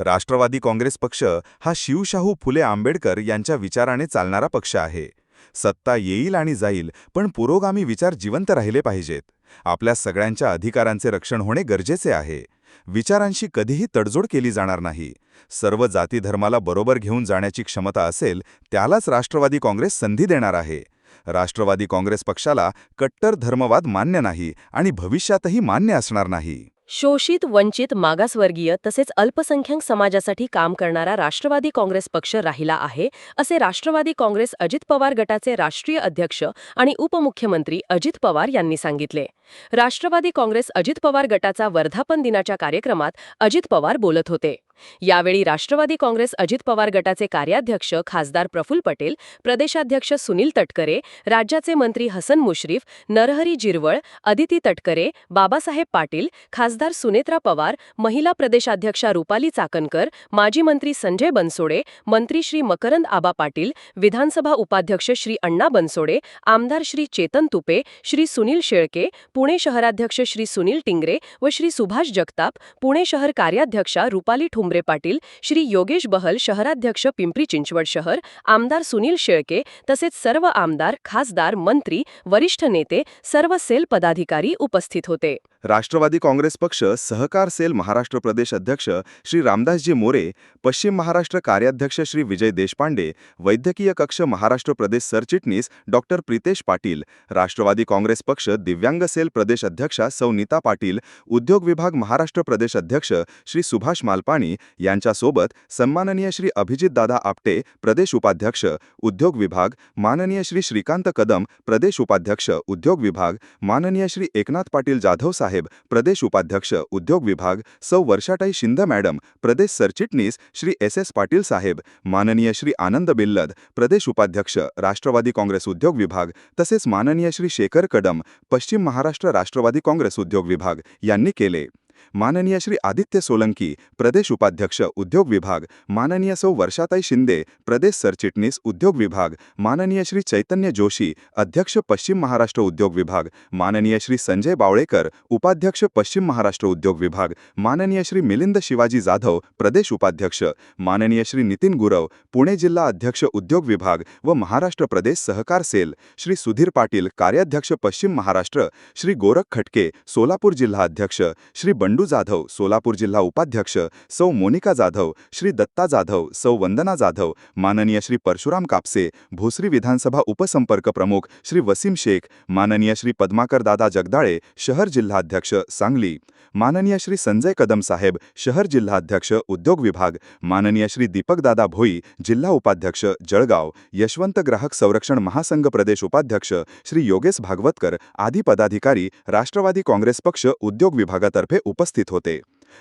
राष्ट्रवादी काँग्रेस पक्ष हा शिवशाहू फुले आंबेडकर यांच्या विचाराने चालणारा पक्ष आहे. सत्ता येईल आणि जाईल पण पुरोगामी विचार जिवंत राहिले पाहिजेत. आपल्या सगळ्यांच्या अधिकारांचे रक्षण होणे गरजेचे आहे. विचारांशी कधीही तडजोड केली जाणार नाही. सर्व जाती धर्माला बरोबर घेऊन जाण्याची क्षमता असेल त्यालाच राष्ट्रवादी काँग्रेस संधी देणार आहे. राष्ट्रवादी काँग्रेस पक्षाला कट्टर धर्मवाद मान्य नाही आणि भविष्यातही मान्य असणार नाही. शोषित वंचित मागासवर्गीय तसेच अल्पसंख्याक समाजासाठी काम करणारा राष्ट्रवादी काँग्रेस पक्ष राहिला आहे असे राष्ट्रवादी काँग्रेस अजित पवार गटाचे राष्ट्रीय अध्यक्ष आणि उपमुख्यमंत्री अजित पवार यांनी सांगितले. राष्ट्रवादी काँग्रेस अजित पवार गटाचा वर्धापन दिनाच्या कार्यक्रमात अजित पवार बोलत होते. यावेळी राष्ट्रवादी काँग्रेस अजित पवार गटाचे कार्याध्यक्ष खासदार प्रफुल पटेल प्रदेशाध्यक्ष सुनील तटकरे राज्याचे मंत्री हसन मुश्रीफ नरहरी जिरवळ अदिती तटकरे बाबासाहेब पाटील खासदार सुनेत्रा पवार महिला प्रदेशाध्यक्षा रुपाली चाकणकर माजी मंत्री संजय बनसोडे मंत्री श्री मकरंद आबा पाटील विधानसभा उपाध्यक्ष श्री अण्णा बनसोडे आमदार श्री चेतन तुपे श्री सुनील शेळके पुणे शहराध्यक्ष श्री सुनील टिंगरे व श्री सुभाष जगताप पुणे शहर कार्याध्यक्षा रुपाली उमरे पाटील श्री योगेश बहल शहराध्यक्ष पिंपरी चिंचवड शहर आमदार सुनील शेळके तसेच सर्व आमदार खासदार मंत्री वरिष्ठ नेते सर्व सेल पदाधिकारी उपस्थित होते. राष्ट्रवादी काँग्रेस पक्ष सहकार सेल महाराष्ट्र प्रदेश अध्यक्ष श्री रामदासजी मोरे पश्चिम महाराष्ट्र कार्याध्यक्ष श्री विजय देशपांडे वैद्यकीय कक्ष महाराष्ट्र प्रदेश सरचिटणीस डॉक्टर प्रितेश पाटील राष्ट्रवादी काँग्रेस पक्ष दिव्यांग सेल प्रदेश अध्यक्षा सौनीता पाटील उद्योग विभाग महाराष्ट्र प्रदेश अध्यक्ष श्री सुभाष मालपाणी यांच्यासोबत सन्माननीय श्री अभिजितदादा आपटे प्रदेश उपाध्यक्ष उद्योग विभाग माननीय श्री श्रीकांत कदम प्रदेश उपाध्यक्ष उद्योग विभाग माननीय श्री एकनाथ पाटील जाधव साहेब प्रदेश उपाध्यक्ष उद्योग विभाग सौ वर्षाताई शिंद मॅडम प्रदेश सरचिटणीस श्री एस एस पाटील साहेब माननीय श्री आनंद बिल्लद प्रदेश उपाध्यक्ष राष्ट्रवादी काँग्रेस उद्योग विभाग तसेच माननीय श्री शेखर कदम पश्चिम महाराष्ट्र राष्ट्रवादी काँग्रेस उद्योग विभाग यांनी केले. माननीय श्री आदित्य सोलंकी प्रदेश उपाध्यक्ष उद्योग विभाग माननीय सौ वर्षाताई शिंदे प्रदेश सरचिटणीस उद्योग विभाग माननीय श्री चैतन्य जोशी अध्यक्ष पश्चिम महाराष्ट्र उद्योग विभाग माननीय श्री संजय बावळेकर उपाध्यक्ष पश्चिम महाराष्ट्र उद्योग विभाग माननीय श्री मिलिंद शिवाजी जाधव प्रदेश उपाध्यक्ष माननीय श्री नितीन गुरव पुणे जिल्हा अध्यक्ष उद्योग विभाग व महाराष्ट्र प्रदेश सहकार सेल श्री सुधीर पाटील कार्याध्यक्ष पश्चिम महाराष्ट्र श्री गोरख खटके सोलापूर जिल्हा अध्यक्ष श्री बंडू जाधव, सोलापूर जिल्हा उपाध्यक्ष सौ मोनिका जाधव, श्री दत्ता जाधव, सौ वंदना जाधव, माननीय श्री परशुराम कापसे, भोसरी विधानसभा उपसंपर्क प्रमुख श्री वसीम शेख, माननीय श्री पद्माकर दादा जगदाळे, शहर जिल्हाध्यक्ष सांगली, माननीय श्री संजय कदम साहेब, शहर जिल्हाध्यक्ष उद्योग विभाग, माननीय श्री दीपक दादा भोई, जिल्हा उपाध्यक्ष जळगाव, यशवंत ग्राहक संरक्षण महासंघ प्रदेश उपाध्यक्ष श्री योगेश भागवतकर, आदी पदाधिकारी, राष्ट्रवादी काँग्रेस पक्ष उद्योग विभागातर्फे उपस्थित होते.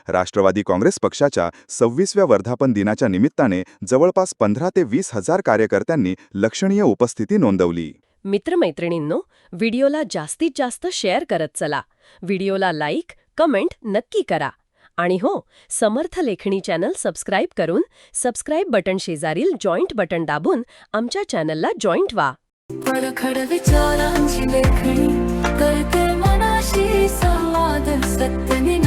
राष्ट्रवादी काँग्रेस पक्षाच्या सव्वीसव्या वर्धापन दिनाच्या निमित्ताने जवळपास पंधरा ते वीस हजार कार्यकर्त्यांनी लक्षणीय उपस्थिती नोंदवली. मित्रमैत्रिणींनो व्हिडिओला जास्तीत जास्त शेअर करत चला. व्हिडिओला लाईक कमेंट नक्की करा. आणि हो समर्थ लेखणी चॅनल सबस्क्राईब करून सबस्क्राईब बटन शेजारील जॉईंट बटन दाबून आमच्या चॅनलला जॉईंट व्हा. करते मनाशी संवाद सत्य